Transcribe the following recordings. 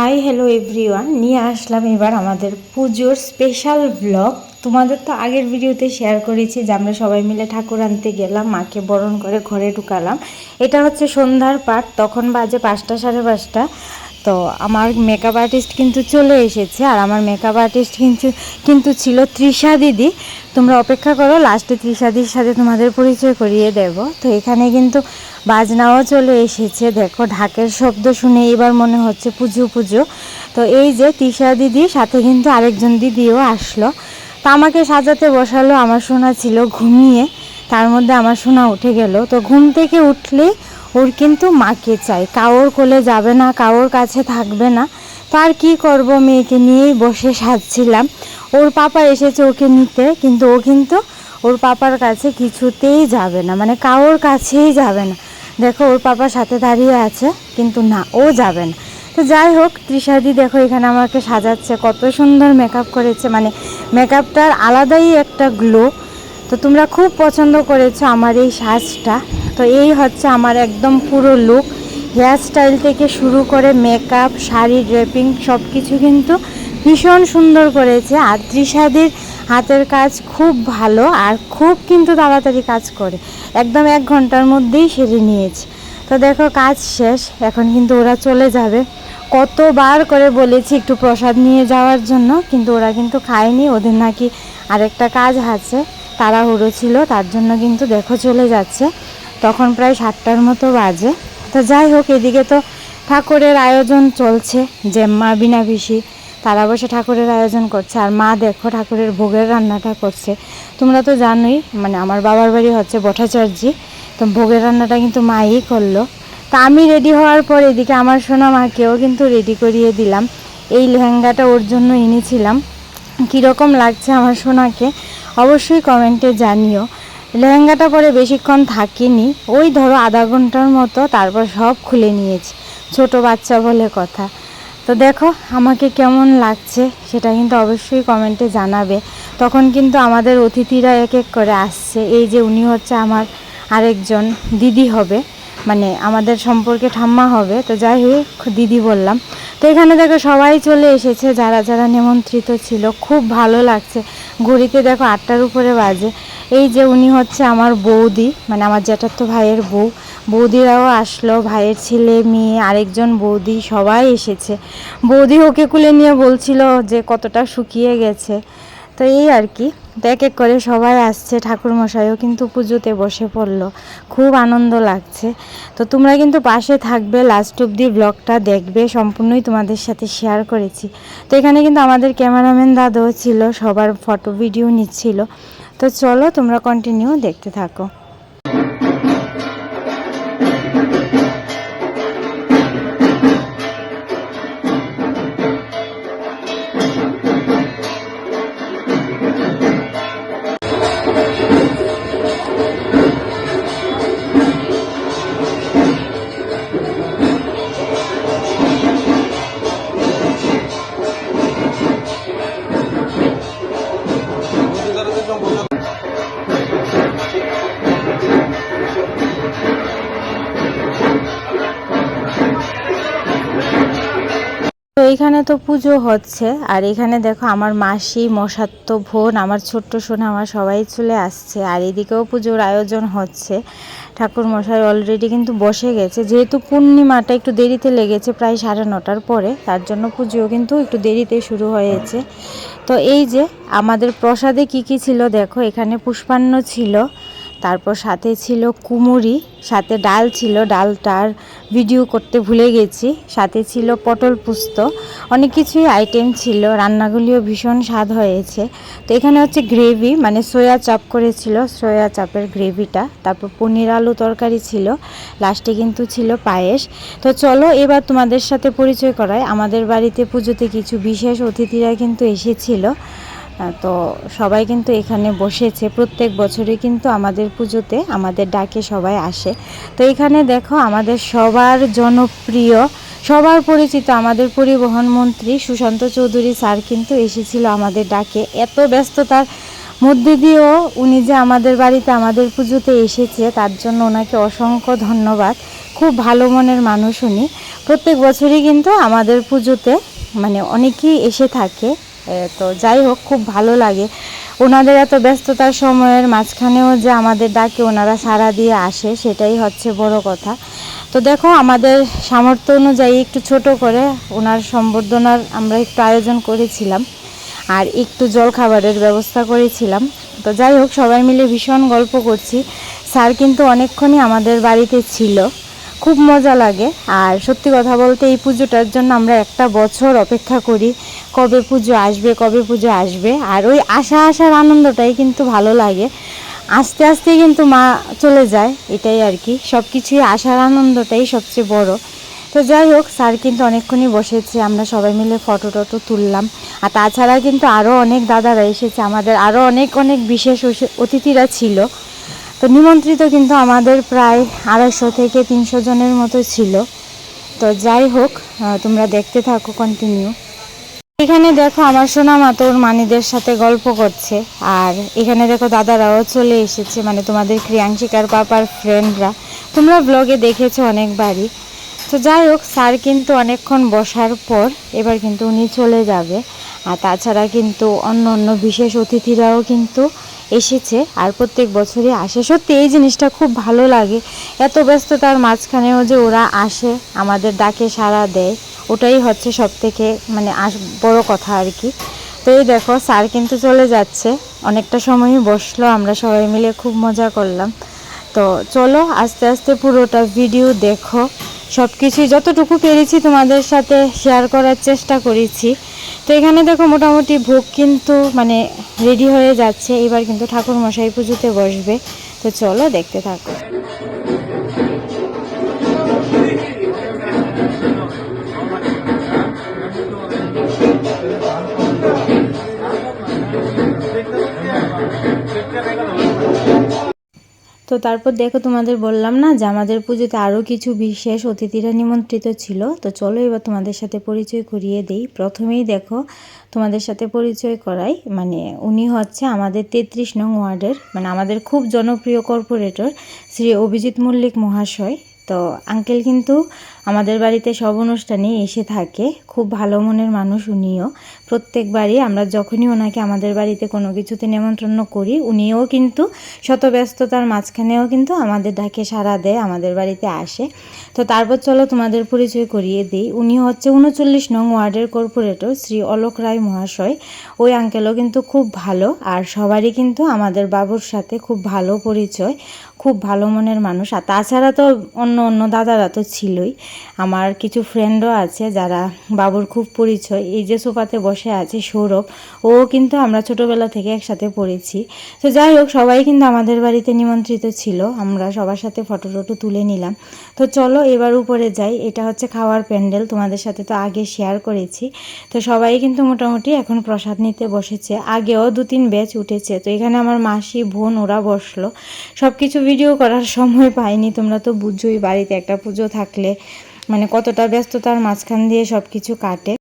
Hi hello everyone নিয়ে আসলাম এবার আমাদের পুজোর স্পেশাল ব্লগ তোমাদের তো আগের ভিডিওতে শেয়ার করেছি যে আমরা সবাই মিলে ঠাকুর আনতে গেলাম, মাকে বরণ করে ঘরে ঢুকালাম। এটা হচ্ছে সন্ধ্যার পাঠ, তখন বাজে পাঁচটা সাড়ে পাঁচটা। তো আমার মেকআপ আর্টিস্ট কিন্তু চলে এসেছে আর আমার মেকআপ আর্টিস্ট কিন্তু কিন্তু ছিল তৃষা দিদি। তোমরা অপেক্ষা করো লাস্টে তৃষাদির সাথে তোমাদের পরিচয় করিয়ে দেব। তো এখানে কিন্তু বাজনাও চলে এসেছে। দেখো, ঢাকের শব্দ শুনে এবার মনে হচ্ছে পুজো পুজো। তো এই যে তৃষা দিদি, সাথে কিন্তু আরেকজন দিদিও আসলো। তো আমাকে সাজাতে বসালো, আমার সোনা ছিল ঘুমিয়ে। তার মধ্যে আমার সোনা উঠে গেল। তো ঘুম থেকে উঠলেই ওর কিন্তু মাকে চাই। কাওর কোলে যাবে না কাওর কাছে থাকবে না। তার কি করব মেয়েকে নিয়েই বসে সাজছিলাম। ওর পাপা এসেছে ওকে নিতে, কিন্তু ও কিন্তু ওর পাপার কাছে কিছুতেই যাবে না মানে কাওর কাছেই যাবে না। দেখো, ওর পাপার সাথে দাঁড়িয়ে আছে, কিন্তু না, ও যাবে না। তো যাই হোক তৃষাদি দেখো এখানে আমাকে সাজাচ্ছে, কত সুন্দর মেকআপ করেছে। মানে মেকআপটার আলাদাই একটা গ্লো তো তোমরা খুব পছন্দ করেছ আমার এই সাজটা। তো এই হচ্ছে আমার একদম পুরো লুক হেয়ার স্টাইল থেকে শুরু করে মেকআপ শাড়ি ড্রেপিং সব কিছু কিন্তু ভীষণ সুন্দর করেছে। আর তৃষাদির হাতের কাজ খুব ভালো আর খুব কিন্তু তাড়াতাড়ি কাজ করে। একদম এক ঘণ্টার মধ্যেই সেরে নিয়েছে। তো দেখো কাজ শেষ, এখন কিন্তু ওরা চলে যাবে। কতবার করে বলেছি একটু প্রসাদ নিয়ে যাওয়ার জন্য, কিন্তু ওরা কিন্তু খায়নি। ওদের নাকি আরেকটা কাজ আছে। তাড়াহুড়ো ছিল, তার জন্য কিন্তু দেখো চলে যাচ্ছে। তখন প্রায় সাতটার মতো বাজে। তো যাই হোক, এদিকে তো ঠাকুরের আয়োজন চলছে, জেম্মা, বিনা পিসি, তারা বসে ঠাকুরের আয়োজন করছে। আর মা দেখো ঠাকুরের ভোগের রান্নাটা করছে। তোমরা তো জানোই মানে আমার বাবার বাড়ি হচ্ছে বঠাচার্যি তো ভোগের রান্নাটা কিন্তু মাই করল। তা আমি রেডি হওয়ার পর এদিকে আমার সোনা মাকেও কিন্তু রেডি করিয়ে দিলাম। এই লেহেঙ্গাটা ওর জন্য এনেছিলাম। কীরকম লাগছে আমার সোনাকে? অবশ্যই কমেন্টে জানিও। লেহেঙ্গাটা পরে বেশিক্ষণ থাকিনি। ওই ধরো আধা ঘণ্টার মতো তারপর সব খুলে নিয়েছি। ছোট বাচ্চা বলে কথা। তো দেখো আমাকে কেমন লাগছে, সেটা কিন্তু অবশ্যই কমেন্টে জানাবে। তখন কিন্তু আমাদের অতিথিরা এক এক করে আসছে। এই যে উনি হচ্ছে আমার আরেকজন দিদি হবে মানে আমাদের সম্পর্কে ঠাম্মা হবে। তো যাই হোক, দিদি বললাম। তো এখানে দেখো সবাই চলে এসেছে, যারা যারা নিমন্ত্রিত ছিল। খুব ভালো লাগছে। ঘড়িতে দেখো আটটার উপরে বাজে। এই যে উনি হচ্ছে আমার বৌদি মানে আমার জ্যাঠার তো ভাইয়ের বউ। বৌদিরাও আসলো, ভাইয়ের ছেলে, মেয়ে, আরেকজন বৌদি, সবাই এসেছে। বৌদি ওকে কুলে নিয়ে বলছিল যে কতটা শুকিয়ে গেছে। তো এই আর কি। এক এক করে সবাই আসছে, ঠাকুরমশাইও কিন্তু পুজোতে বসে পড়ল। খুব আনন্দ লাগছে। তো তোমরা কিন্তু পাশে থাকবে লাস্ট অব্দি ব্লগটা দেখবে, সম্পূর্ণই তোমাদের সাথে শেয়ার করেছি। তো এখানে কিন্তু আমাদের ক্যামেরাম্যান দাদাও ছিল, সবার ফটো ভিডিও নিচ্ছিল। তো চলো তোমরা কন্টিনিউ দেখতে থাকো। তো এখানে তো পুজো হচ্ছে, আর এখানে দেখো আমার মাসি, মশাত্ত বোন, আমার ছোট্ট সোনা, আমার সবাই চলে আসছে, আর এদিকেও পুজোর আয়োজন হচ্ছে। ঠাকুর মশাই অলরেডি কিন্তু বসে গেছে, যেহেতু পূর্ণিমাটা একটু দেরিতে লেগেছে, প্রায় সাড়ে নটার পরে, তার জন্য পুজো কিন্তু একটু দেরিতে শুরু হয়েছে। তো এই যে, আমাদের প্রসাদে কি কি ছিল দেখো, এখানে পুষ্পান্ন ছিল তারপর সাথে ছিল কুমুরি, সাথে ডাল ছিল, ডালটার ভিডিও করতে ভুলে গেছি। সাথে ছিল পটল পুস্ত, অনেক কিছুই আইটেম ছিল, রান্নাগুলিও ভীষণ স্বাদ হয়েছে। তো এখানে হচ্ছে গ্রেভি মানে সয়া চাপ করেছিল সয়া চাপের গ্রেভিটা তারপর পনির আলু তরকারি ছিল লাস্টে কিন্তু ছিল পায়েস। তো চলো এবার তোমাদের সাথে পরিচয় করায় আমাদের বাড়িতে পুজোতে কিছু বিশেষ অতিথিরা কিন্তু এসেছিল। তো সবাই কিন্তু এখানে বসেছে। প্রত্যেক বছরই কিন্তু আমাদের পুজোতে আমাদের ডাকে সবাই আসে। তো এখানে দেখো আমাদের সবার জনপ্রিয়, সবার পরিচিত আমাদের পরিবহন মন্ত্রী সুশান্ত চৌধুরী স্যার কিন্তু এসেছিল আমাদের ডাকে। এত ব্যস্ততার মধ্যে দিয়েও উনি যে আমাদের বাড়িতে আমাদের পুজোতে এসেছে, তার জন্য ওনাকে অসংখ্য ধন্যবাদ। খুব ভালো মনের মানুষ উনি। প্রত্যেক বছরই কিন্তু আমাদের পুজোতে মানে অনেকেই এসে থাকে। তো যাই হোক, খুব ভালো লাগে। ওনাদের এত ব্যস্ততার সময়ের মাঝখানেও যে আমাদের ডাকে ওনারা সাড়া দিয়ে আসে, সেটাই হচ্ছে বড় কথা। তো দেখো, আমাদের সামর্থ্য অনুযায়ী একটু ছোট করে ওনার সম্বর্ধনার আমরা একটু আয়োজন করেছিলাম আর একটু জল খাবারের ব্যবস্থা করেছিলাম। তো যাই হোক, সবাই মিলে ভীষণ গল্প করছি। স্যার কিন্তু অনেকক্ষণই আমাদের বাড়িতে ছিল। খুব মজা লাগে। আর সত্যি কথা বলতে এই পুজোটার জন্য আমরা একটা বছর অপেক্ষা করি, কবে পুজো আসবে, কবে পুজো আসবে। আর ওই আশা আসার আনন্দটাই কিন্তু ভালো লাগে। আস্তে আস্তে কিন্তু মা চলে যায়, এটাই আর কি। সব কিছুই আসার আনন্দটাই সবচেয়ে বড়। তো যাই হোক, স্যার কিন্তু অনেকক্ষণই বসেছে, আমরা সবাই মিলে ফটো টটো তুললাম। আর তাছাড়া কিন্তু আরও অনেক দাদারা এসেছে, আমাদের আরও অনেক অনেক বিশেষ অতিথিরা ছিল। তো নিমন্ত্রিত কিন্তু আমাদের প্রায় আড়াইশো থেকে তিনশো জনের মতো ছিল। তো যাই হোক তোমরা দেখতে থাকো কন্টিনিউ এখানে দেখো আমার সোনা মা তোর মানিদের সাথে গল্প করছে। আর এখানে দেখো দাদারাও চলে এসেছে মানে তোমাদের ক্রিয়াংশিকার পাপার ফ্রেন্ডরা তোমরা ব্লগে দেখেছ অনেকবারই। তো যাই হোক, স্যার কিন্তু অনেকক্ষণ বসার পর এবার কিন্তু উনি চলে যাবে। আর তাছাড়া কিন্তু অন্য অন্য বিশেষ অতিথিরাও কিন্তু এসেছে আর প্রত্যেক বছরই আসে। সত্যি এই জিনিসটা খুব ভালো লাগে। এত ব্যস্ততার মাঝখানেও যে ওরা আসে, আমাদের ডাকে সাড়া দেয়, ওটাই হচ্ছে সব থেকে মানে আস বড় কথা আর কি। তো এই দেখো, স্যার কিন্তু চলে যাচ্ছে। অনেকটা সময়ই বসল, আমরা সবাই মিলে খুব মজা করলাম। তো চলো, আস্তে আস্তে পুরোটা ভিডিও দেখো। সব কিছুই যতটুকু পেরেছি তোমাদের সাথে শেয়ার করার চেষ্টা করেছি। তো এখানে দেখো মোটামুটি ভোগ কিন্তু মানে রেডি হয়ে যাচ্ছে। এবার কিন্তু ঠাকুর মশাই পুজোতে বসবে। তো চলো দেখতে থাকো। তো তারপর দেখো তোমাদের বললাম না যে আমাদের পুজোতে আরও কিছু বিশেষ অতিথিরা নিমন্ত্রিত ছিল। তো চলো এবার তোমাদের সাথে পরিচয় করিয়ে দিই। প্রথমেই দেখো তোমাদের সাথে পরিচয় করাই। মানে উনি হচ্ছে আমাদের তেত্রিশ নং ওয়ার্ডের মানে আমাদের খুব জনপ্রিয় কর্পোরেটর শ্রী অভিজিৎ মল্লিক মহাশয়। তো আঙ্কেল কিন্তু আমাদের বাড়িতে সব অনুষ্ঠানে এসে থাকে। খুব ভালো মনের মানুষ উনিও। প্রত্যেকবারই আমরা যখনই ওনাকে আমাদের বাড়িতে কোনো কিছুতে নেমন্ত্রণ করি, উনিও কিন্তু শত ব্যস্ততার মাঝখানেও কিন্তু আমাদের ডাকে সাড়া দেয়, আমাদের বাড়িতে আসে। তো তারপর চলো তোমাদের পরিচয় করিয়ে দিই। উনি হচ্ছে উনচল্লিশ নং ওয়ার্ডের কর্পোরেটর শ্রী অলোক রায় মহাশয়। ওই আঙ্কেলও কিন্তু খুব ভালো আর সবারই কিন্তু আমাদের বাবুর সাথে খুব ভালো পরিচয়, খুব ভালো মনের মানুষ। আর তাছাড়া তো অন্য অন্য দাদারা তো ছিলই। আমার কিছু ফ্রেন্ডও আছে যারা বাবুর খুব পরিচয়। এই যে সোফাতে বসে আছে সৌরভ, ও কিন্তু আমরা ছোটোবেলা থেকে একসাথে পড়েছি। তো যাই হোক, সবাই কিন্তু আমাদের বাড়িতে নিমন্ত্রিত ছিল। আমরা সবার সাথে ফটো টটো তুলে নিলাম। তো চলো এবার উপরে যাই। এটা হচ্ছে খাওয়ার প্যান্ডেল। তোমাদের সাথে তো আগে শেয়ার করেছি। তো সবাই কিন্তু মোটামুটি এখন প্রসাদ নিতে বসেছে। আগেও দু তিন ব্যাচ উঠেছে। তো এখানে আমার মাসি, বোন, ওরা বসল। সব কিছু ভিডিও করার সময় পাইনি। তোমরা তো বুঝোই বাড়িতে একটা পুজো থাকলে। মানে কতটা ব্যস্ততার মাঝখান দিয়ে সব কিছু কাটে।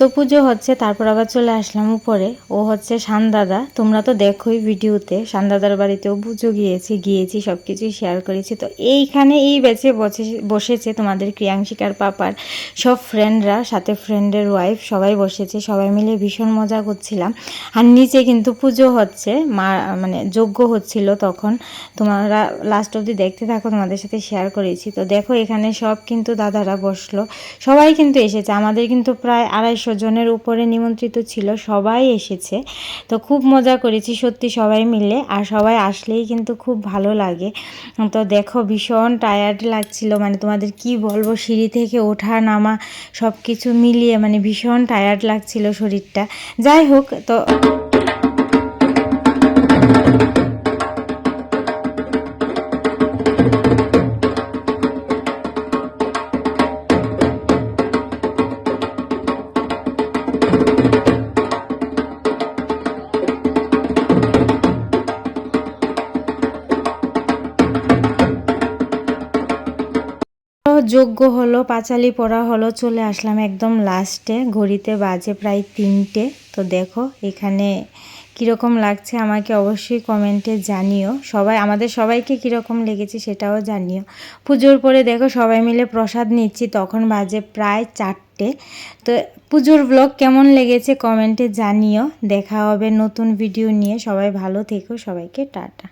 তো পুজো হচ্ছে, তারপর আবার চলে আসলাম উপরে। ও হচ্ছে শানদাদা। তোমরা তো দেখোই ভিডিওতে, শানদাদার বাড়িতেও পুজো গিয়েছি গিয়েছি সব কিছুই শেয়ার করেছি। তো এইখানে এই বেচে বসে, বসেছে তোমাদের ক্রিয়াংশিকার পাপার। সব ফ্রেন্ডরা সাথে ফ্রেন্ডের ওয়াইফ সবাই বসেছে, সবাই মিলে ভীষণ মজা করছিলাম। আর নিচে কিন্তু পুজো হচ্ছে, মা মানে যজ্ঞ হচ্ছিল তখন। তোমরা লাস্ট অবধি দেখতে থাকো, তোমাদের সাথে শেয়ার করেছি। তো দেখো এখানে সব কিন্তু দাদারা বসল। সবাই কিন্তু এসেছে, আমাদের কিন্তু প্রায় আড়াইশো জনের উপরে নিমন্ত্রিত ছিল, সবাই এসেছে। তো খুব মজা করেছি সত্যি সবাই মিলে, আর সবাই আসলেই কিন্তু খুব ভালো লাগে। তো দেখো ভীষণ টায়ার্ড লাগছিল মানে তোমাদের কি বলব, সিঁড়ি থেকে ওঠা, নামা সব কিছু মিলিয়ে মানে ভীষণ টায়ার্ড লাগছিল শরীরটা। যাই হোক, তো যোগ্য হলো, পাঁচালি পড়া হলো, চলে আসলাম একদম লাস্টে ঘড়িতে বাজে প্রায় তিনটে। তো দেখো, এখানে কীরকম লাগছে আমাকে অবশ্যই কমেন্টে জানিও। সবাই, আমাদের সবাইকে কীরকম লেগেছে সেটাও জানিও। পুজোর পরে দেখো, সবাই মিলে প্রসাদ নিচ্ছি। তখন বাজে প্রায় চারটে। তো পুজোর ব্লগ কেমন লেগেছে কমেন্টে জানিও। দেখা হবে নতুন ভিডিও নিয়ে। সবাই ভালো থেকো। সবাইকে টাটা।